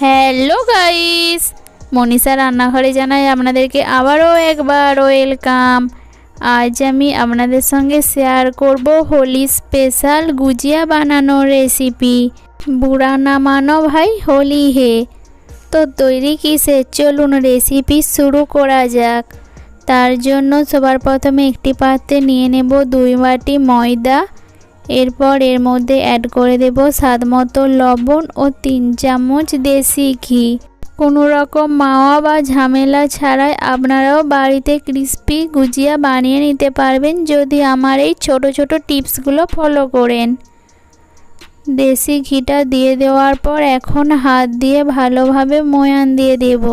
Hello guys Manisha রান্নাঘরে জানাই আপনাদেরকে আবারও একবার ওয়েলকাম আজ আমি আপনাদের সঙ্গে শেয়ার করব হোলি স্পেশাল গুজিয়া বানানোর রেসিপি বুড়া না মানো ভাই, হোলি হে। তো তৈরি কিসে চলুন রেসিপি শুরু করা যাক। তার জন্য সবার প্রথমে একটি পাত্রে নিয়ে নেব দুই বাটি ময়দা। এরপর এর মধ্যে অ্যাড করে দেব স্বাদ মতো লবণ ও তিন চামচ দেশি ঘি। কোনো রকম মাওয়া বা ঝামেলা ছাড়াই আপনারাও বাড়িতে ক্রিস্পি গুজিয়া বানিয়ে নিতে পারবেন যদি আমার এই ছোট ছোট টিপসগুলো ফলো করেন। দেশি ঘিটা দিয়ে দেওয়ার পর এখন হাত দিয়ে ভালোভাবে ময়ান দিয়ে দেব।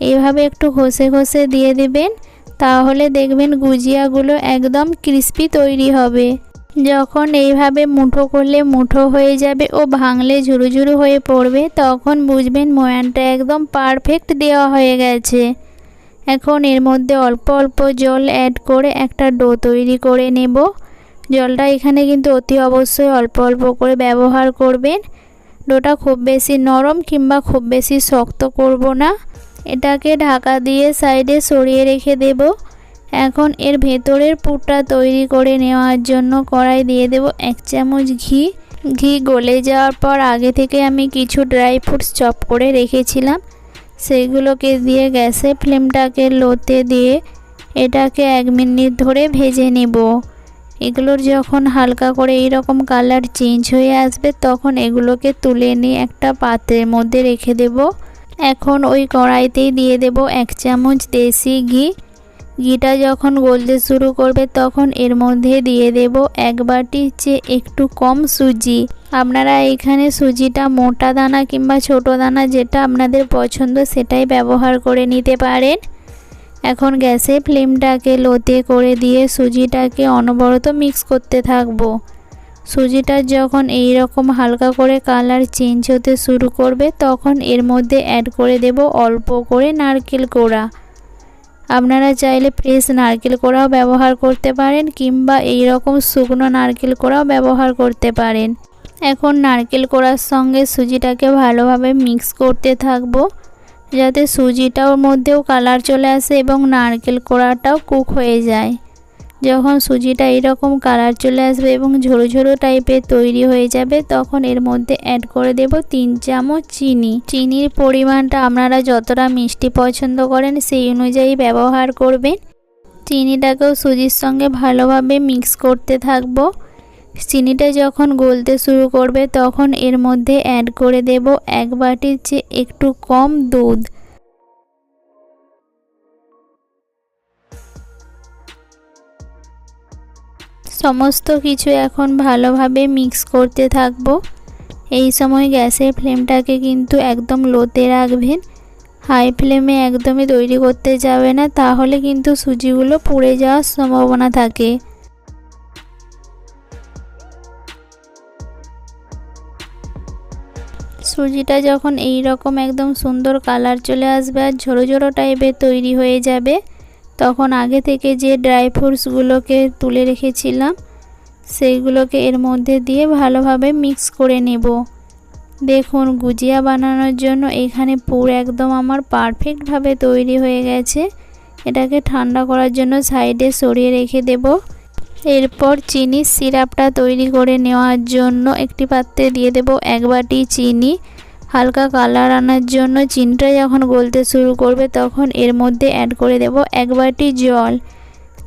এভাবে একটু ঘষে ঘষে দিয়ে দেবেন, তাহলে দেখবেন গুজিয়াগুলো একদম ক্রিস্পি তৈরি হবে। যখন এইভাবে মুঠো করলে মুঠো হয়ে যাবে ও ভাঙলে ঝুরু ঝুরু হয়ে পড়বে, তখন বুঝবেন ময়ানটা একদম পারফেক্ট দেওয়া হয়ে গেছে। এখন এর মধ্যে অল্প অল্প জল অ্যাড করে একটা ডো তৈরি করে নেব। জলটা এখানে কিন্তু অতি অবশ্যই অল্প অল্প করে ব্যবহার করবেন। ডোটা খুব বেশি নরম কিংবা খুব বেশি শক্ত করব না। এটাকে ঢাকা দিয়ে সাইডে সরিয়ে রেখে দেবো। এখন এর ভেতরের পুরটা তৈরি করে নেওয়ার জন্য কড়াই দিয়ে দেব এক চামচ ঘি। ঘি গলে যাওয়ার পর আগে থেকে আমি কিছু ড্রাই ফ্রুটস চপ করে রেখেছিলাম। সেইগুলোকে দিয়ে গ্যাসে ফ্লেমটাকে লোতে দিয়ে এটাকে এক মিনিট ধরে ভেজে নেব। এগুলোর যখন হালকা করে এই রকম কালার চেঞ্জ হয়ে আসবে, তখন এগুলোকে তুলে নিয়ে একটা পাত্রের মধ্যে রেখে দেব। এখন ওই কড়াইতেই দিয়ে দেব এক চামচ দেশি ঘি। ঘিটা যখন গলতে শুরু করবে, তখন এর মধ্যে দিয়ে দেব এক বাটির চেয়ে একটু কম সুজি। আপনারা এখানে সুজিটা মোটা দানা কিংবা ছোট দানা যেটা আপনাদের পছন্দ সেটাই ব্যবহার করে নিতে পারেন। এখন গ্যাসে ফ্লেমটাকে লোতে করে দিয়ে সুজিটাকে অনবরত মিক্স করতে থাকব। সুজিটা যখন এই রকম হালকা করে কালার চেঞ্জ হতে শুরু করবে, তখন এর মধ্যে অ্যাড করে দেব অল্প করে নারকেল কোড়া। আপনারা চাইলে ফ্রেশ নারকেল কোড়াও ব্যবহার করতে পারেন কিংবা এই রকম শুকনো নারকেল কোড়াও ব্যবহার করতে পারেন। এখন নারকেল কোড়ার সঙ্গে সুজিটাকে ভালোভাবে মিক্স করতে থাকব, যাতে সুজিটার মধ্যেও কালার চলে আসে এবং নারকেল কোড়াটাও কুক হয়ে যায়। যখন সুজিটা এরকম কালার চলে আসবে এবং ঝোড়ো ঝোড়ো টাইপের তৈরি হয়ে যাবে, তখন এর মধ্যে অ্যাড করে দেব তিন চামচ চিনি। চিনির পরিমাণটা আপনারা যতটা মিষ্টি পছন্দ করেন সেই অনুযায়ী ব্যবহার করবেন। চিনিটাকেও সুজির সঙ্গে ভালোভাবে মিক্স করতে থাকব। চিনিটা যখন গলতে শুরু করবে, তখন এর মধ্যে অ্যাড করে দেব এক বাটির চেয়ে একটু কম দুধ। সমস্ত কিছু এখন ভালোভাবে মিক্স করতে থাকব। এই সময় গ্যাসের ফ্লেমটাকে কিন্তু একদম লোতে রাখবেন। হাই ফ্লেমে একদমই তৈরি করতে যাবে না, তাহলে কিন্তু সুজিগুলো পুড়ে যাওয়ার সম্ভাবনা থাকে। সুজিটা যখন এই রকম একদম সুন্দর কালার চলে আসবে আর ঝোড়ো ঝোড়ো টাইপের তৈরি হয়ে যাবে তখন আগে থেকে যে ড্রাই ফ্রুটসগুলোকে তুলে রেখেছিলাম সেইগুলোকে এর মধ্যে দিয়ে ভালোভাবে মিক্স করে নেব। দেখুন, গুজিয়া বানানোর জন্য এখানে পুর একদম আমার পারফেক্টভাবে তৈরি হয়ে গেছে। এটাকে ঠান্ডা করার জন্য সাইডে সরিয়ে রেখে দেব। এরপর চিনির সিরাপটা তৈরি করে নেওয়ার জন্য একটি পাত্রে দিয়ে দেব এক বাটি চিনি। হালকা কালার আনার জন্য চিনিটা যখন গলতে শুরু করবে, তখন এর মধ্যে অ্যাড করে দেব এক বাটি জল।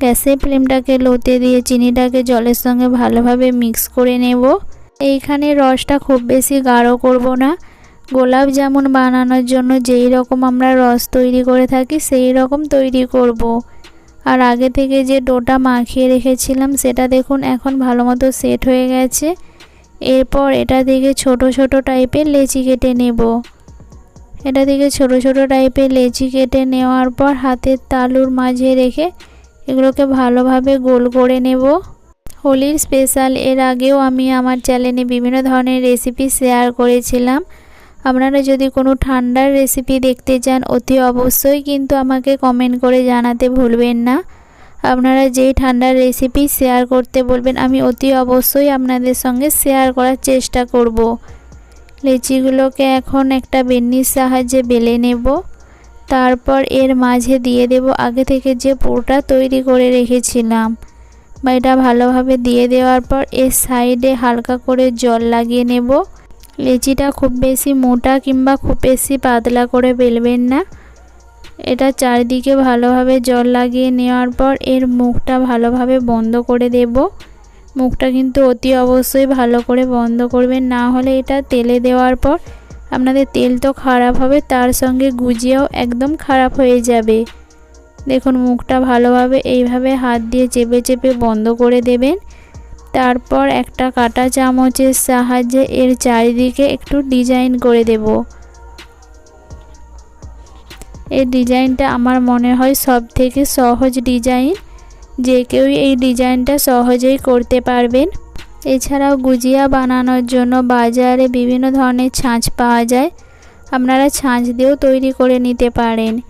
গ্যাসের ফ্লেমটাকে লোতে দিয়ে চিনিটাকে জলের সঙ্গে ভালোভাবে মিক্স করে নেব। এইখানে রসটা খুব বেশি গাঢ় করব না। গোলাপ জামুন বানানোর জন্য যেই রকম আমরা রস তৈরি করে থাকি, সেই রকম তৈরি করব। আর আগে থেকে যে ডোটা মাখিয়ে রেখেছিলাম, সেটা দেখুন এখন ভালো মতো সেট হয়ে গেছে। এরপর এটা থেকে ছোট ছোট টাইপের লেচি কেটে নেব। এটা থেকে ছোট ছোট টাইপের লেচি কেটে নেওয়ার পর হাতের তালুর মাঝে রেখে এগুলোকে ভালোভাবে গোল করে নেব। হোলির স্পেশাল এর আগেও আমি আমার চ্যানেলে বিভিন্ন ধরনের রেসিপি শেয়ার করেছিলাম। আপনারা যদি কোনো ঠান্ডার রেসিপি দেখতে চান, অতি অবশ্যই কিন্তু আমাকে কমেন্ট করে জানাতে ভুলবেন না। আপনারা যেই ঠান্ডার রেসিপি শেয়ার করতে বলবেন, আমি অতি অবশ্যই আপনাদের সঙ্গে শেয়ার করার চেষ্টা করব। লেচিগুলোকে এখন একটা বেন্নির সাহায্যে বেলে নেব। তারপর এর মাঝে দিয়ে দেব আগে থেকে যে পুরোটা তৈরি করে রেখেছিলাম। বা এটা ভালোভাবে দিয়ে দেওয়ার পর এর সাইডে হালকা করে জল লাগিয়ে নেব। লেচিটা খুব বেশি মোটা কিংবা খুব বেশি পাতলা করে বেলবেন না। এটা চারিদিকে ভালোভাবে জল লাগিয়ে নেওয়ার পর এর মুখটা ভালোভাবে বন্ধ করে দেব। মুখটা কিন্তু অতি অবশ্যই ভালো করে বন্ধ করবেন, না হলে এটা তেলে দেওয়ার পর আপনাদের তেল তো খারাপ হবে, তার সঙ্গে গুজিয়াও একদম খারাপ হয়ে যাবে। দেখুন, মুখটা ভালোভাবে এইভাবে হাত দিয়ে চেপে চেপে বন্ধ করে দেবেন। তারপর একটা কাটা চামচের সাহায্যে এর চারিদিকে একটু ডিজাইন করে দেব। এই ডিজাইনটা আমার মনে হয় সব থেকে সহজ ডিজাইন। যে কেউই এই ডিজাইনটা সহজেই করতে পারবেন। এছাড়াও গুজিয়া বানানোর জন্য বাজারে বিভিন্ন ধরনের ছাঁচ পাওয়া যায়। আপনারা ছাঁচ দিয়েও তৈরি করে নিতে পারেন।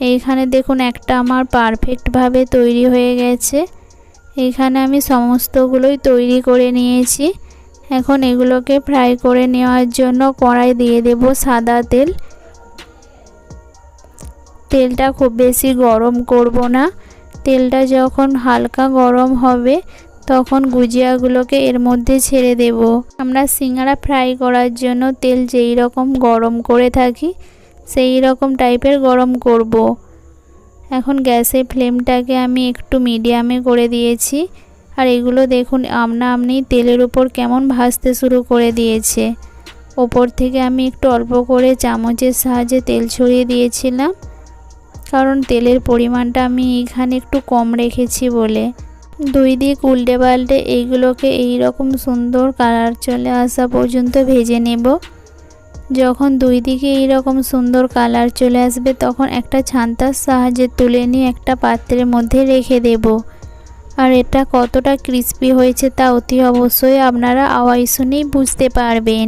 এইখানে দেখুন একটা আমার পারফেক্টভাবে তৈরি হয়ে গেছে। এইখানে আমি সমস্তগুলোই তৈরি করে নিয়েছি। এখন এগুলোকে ফ্রাই করে নেওয়ার জন্য কড়াই দিয়ে দেব সাদা তেল। তেলটা খুব বেশি গরম করব না। তেলটা যখন হালকা গরম হবে, তখন গুজিয়াগুলোকে এর মধ্যে ছেড়ে দেব। আমরা সিঙ্গারা ফ্রাই করার জন্য তেল যেই রকম গরম করে থাকি, সেই রকম টাইপের গরম করব। এখন গ্যাসের ফ্লেমটাকে আমি একটু মিডিয়ামে করে দিয়েছি। আর এগুলো দেখুন, আমনা আমনি তেলের উপর কেমন ভাজতে শুরু করে দিয়েছে। ওপর থেকে আমি একটু অল্প করে চামচের সাহায্যে তেল ছড়িয়ে দিয়েছিলাম। কারণ তেলের পরিমাণটা আমি এখানে একটু কম রেখেছি বলে। দুই দিক উল্টে পাল্টে এইগুলোকে এই রকম সুন্দর কালার চলে আসা পর্যন্ত ভেজে নেব। যখন দুই দিকে এই রকম সুন্দর কালার চলে আসবে, তখন একটা ছান্তার সাহায্যে তুলে নিয়ে একটা পাত্রের মধ্যে রেখে দেব। আর এটা কতটা ক্রিস্পি হয়েছে তা অতি অবশ্যই আপনারা আওয়াজ শুনেই বুঝতে পারবেন।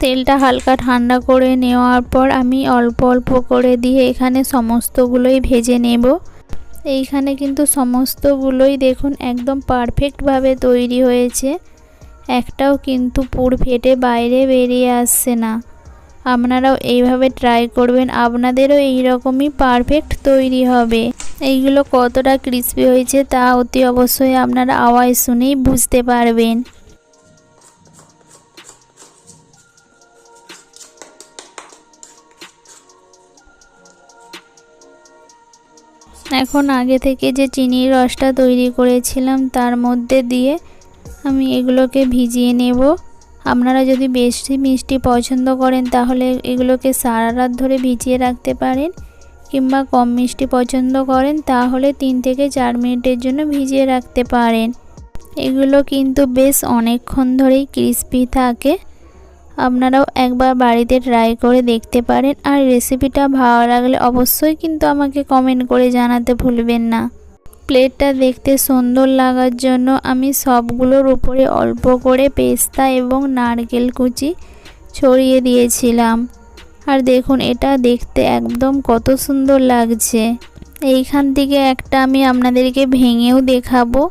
তেলটা হালকা ঠান্ডা করে নেওয়ার পর আমি অল্প অল্প করে দিয়ে এখানে সমস্তগুলোই ভেজে নেব। এইখানে কিন্তু সমস্তগুলোই দেখুন একদম পারফেক্টভাবে তৈরি হয়েছে। একটাও কিন্তু পুর ফেটে বাইরে বেরিয়ে আসছে না। আপনারাও এইভাবে ট্রাই করবেন, আপনাদেরও এই রকমই পারফেক্ট তৈরি হবে। এইগুলো কতটা ক্রিস্পি হয়েছে তা অতি অবশ্যই আপনারা আওয়াজ শুনেই বুঝতে পারবেন। এখন আগে থেকে যে চিনির রসটা তৈরি করেছিলাম তার মধ্যে দিয়ে আমি এগুলোকে ভিজিয়ে নেব। আপনারা যদি বেশি মিষ্টি পছন্দ করেন তাহলে এগুলোকে সারা রাত ধরে ভিজিয়ে রাখতে পারেন কিংবা কম মিষ্টি পছন্দ করেন তাহলে তিন থেকে চার মিনিটের জন্য ভিজিয়ে রাখতে পারেন। এগুলো কিন্তু বেশ অনেকক্ষণ ধরেই ক্রিস্পি থাকে। আপনারাও একবার বাড়িতে ট্রাই করে দেখতে পারেন। আর রেসিপিটা ভালো লাগলে অবশ্যই কিন্তু আমাকে কমেন্ট করে জানাতে ভুলবেন না। প্লেটটা দেখতে সুন্দর লাগার জন্য আমি সবগুলোর উপরে অল্প করে পেস্তা এবং নারকেল কুচি ছড়িয়ে দিয়েছিলাম। আর দেখুন, এটা দেখতে একদম কত সুন্দর লাগছে। এইখান থেকে একটা আমি আপনাদেরকে ভেঙেও দেখাবো।